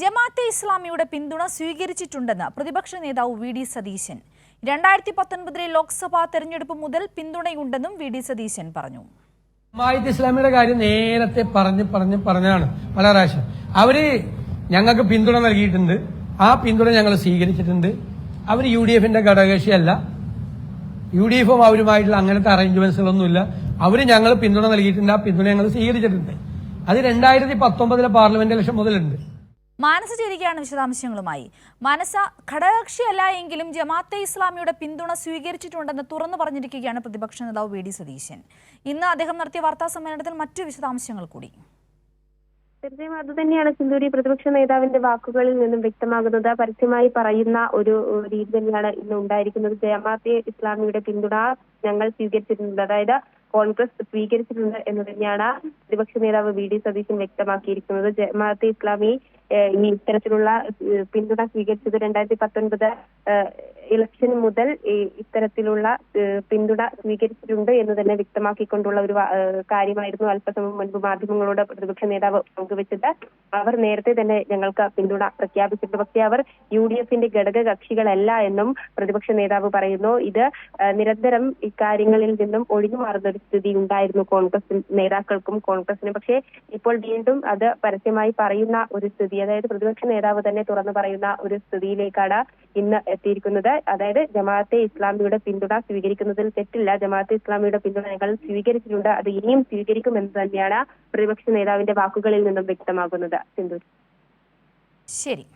ജമാഅത്തെ ഇസ്ലാമിയുടെ പിന്തുണ സ്വീകരിച്ചിട്ടുണ്ടെന്ന് പ്രതിപക്ഷ നേതാവ് വി ഡി സതീശൻ. രണ്ടായിരത്തി പത്തൊൻപതിലെ ലോക്സഭാ തെരഞ്ഞെടുപ്പ് മുതൽ പിന്തുണയുണ്ടെന്നും വി ഡി സതീശൻ പറഞ്ഞു. ജമാഅത്ത് ഇസ്ലാമിയുടെ കാര്യം നേരത്തെ പറഞ്ഞ് പറഞ്ഞ് പറഞ്ഞാണ്. പല പ്രാവശ്യം. അവർ ഞങ്ങൾക്ക് പിന്തുണ നൽകിയിട്ടുണ്ട്. ആ പിന്തുണ ഞങ്ങൾ സ്വീകരിച്ചിട്ടുണ്ട്. അവർ യു ഡി എഫിന്റെ ഘടകകക്ഷിയല്ല. യു ഡി എഫും അവരുമായിട്ടുള്ള അങ്ങനത്തെ അറേഞ്ച്മെന്റ്സുകളൊന്നുമില്ല. അവർ ഞങ്ങൾ പിന്തുണ നൽകിയിട്ടുണ്ട്. ആ പിന്തുണ ഞങ്ങൾ സ്വീകരിച്ചിട്ടുണ്ട്. അത് രണ്ടായിരത്തി പത്തൊമ്പതിലെ പാർലമെന്റ് ഇലക്ഷൻ മുതലുണ്ട്. മാനസ ചേരുകയാണ് വിശദാംശങ്ങളുമായി. മാനസ ഘടകകക്ഷിയല്ല എങ്കിലും ജമാഅത്തെ ഇസ്ലാമിയുടെ പിന്തുണ സ്വീകരിച്ചിട്ടുണ്ടെന്ന് തുറന്നു പറഞ്ഞിരിക്കുകയാണ് പ്രതിപക്ഷ നേതാവ് വി ഡി സതീശൻ. ഇന്ന് അദ്ദേഹം നടത്തിയ വാർത്താ സമ്മേളനത്തിൽ മറ്റു വിശദാംശങ്ങൾ കൂടി. തീർച്ചയായും അത് തന്നെയാണ് സിന്ധൂരി പ്രതിപക്ഷ നേതാവിന്റെ വാക്കുകളിൽ നിന്നും വ്യക്തമാകുന്നത്. പരസ്യമായി പറയുന്ന ഒരു രീതി തന്നെയാണ് ഇന്ന് ഉണ്ടായിരിക്കുന്നത്. ജമാഅത്തെ ഇസ്ലാമിയുടെ പിന്തുണ ഞങ്ങൾ സ്വീകരിച്ചിട്ടുണ്ട്. അതായത് കോൺഗ്രസ് സ്വീകരിച്ചിട്ടുണ്ട് എന്ന് തന്നെയാണ് പ്രതിപക്ഷ നേതാവ് വി ഡി സതീശൻ വ്യക്തമാക്കിയിരിക്കുന്നത്. ജമാഅത്തെ ഇസ്ലാമി ഇത്തരത്തിലുള്ള പിന്തുണ സ്വീകരിച്ചത് രണ്ടായിരത്തി പത്തൊൻപത് ഇലക്ഷൻ മുതൽ ഇത്തരത്തിലുള്ള പിന്തുണ സ്വീകരിച്ചിട്ടുണ്ട് എന്ന് തന്നെ വ്യക്തമാക്കിക്കൊണ്ടുള്ള ഒരു കാര്യമായിരുന്നു അല്പസമയം മുൻപ് മാധ്യമങ്ങളോട് പ്രതിപക്ഷ നേതാവ് പങ്കുവച്ചത്. അവർ നേരത്തെ തന്നെ ഞങ്ങൾക്ക് പിന്തുണ പ്രഖ്യാപിച്ചിട്ടുണ്ട്. പക്ഷേ അവർ യു ഡി എഫിന്റെ ഘടക കക്ഷികളല്ല എന്നും പ്രതിപക്ഷ നേതാവ് പറയുന്നു. ഇത് നിരന്തരം ഇക്കാര്യങ്ങളിൽ നിന്നും ഒഴിഞ്ഞു മാറുന്ന ഒരു സ്ഥിതി ഉണ്ടായിരുന്നു കോൺഗ്രസ് നേതാക്കൾക്കും കോൺഗ്രസിനും. പക്ഷേ ഇപ്പോൾ വീണ്ടും അത് പരസ്യമായി പറയുന്ന ഒരു സ്ഥിതി അതായത് പ്രതിപക്ഷ നേതാവ് തന്നെ തുറന്നു പറയുന്ന ഒരു സ്ഥിതിയിലേക്കാണ് ഇന്ന് എത്തിയിരിക്കുന്നത്. അതായത് ജമാഅത്തെ ഇസ്ലാമിയുടെ പിന്തുണ സ്വീകരിക്കുന്നതിൽ തെറ്റില്ല. ജമാഅത്തെ ഇസ്ലാമിയുടെ പിന്തുണ ഞങ്ങൾ സ്വീകരിച്ചിട്ടുണ്ട്. അത് ഇനിയും സ്വീകരിക്കുമെന്ന് തന്നെയാണ് പ്രതിപക്ഷ നേതാവിന്റെ വാക്കുകളിൽ നിന്നും വ്യക്തമാകുന്നത്. സിന്ധു. ശരി.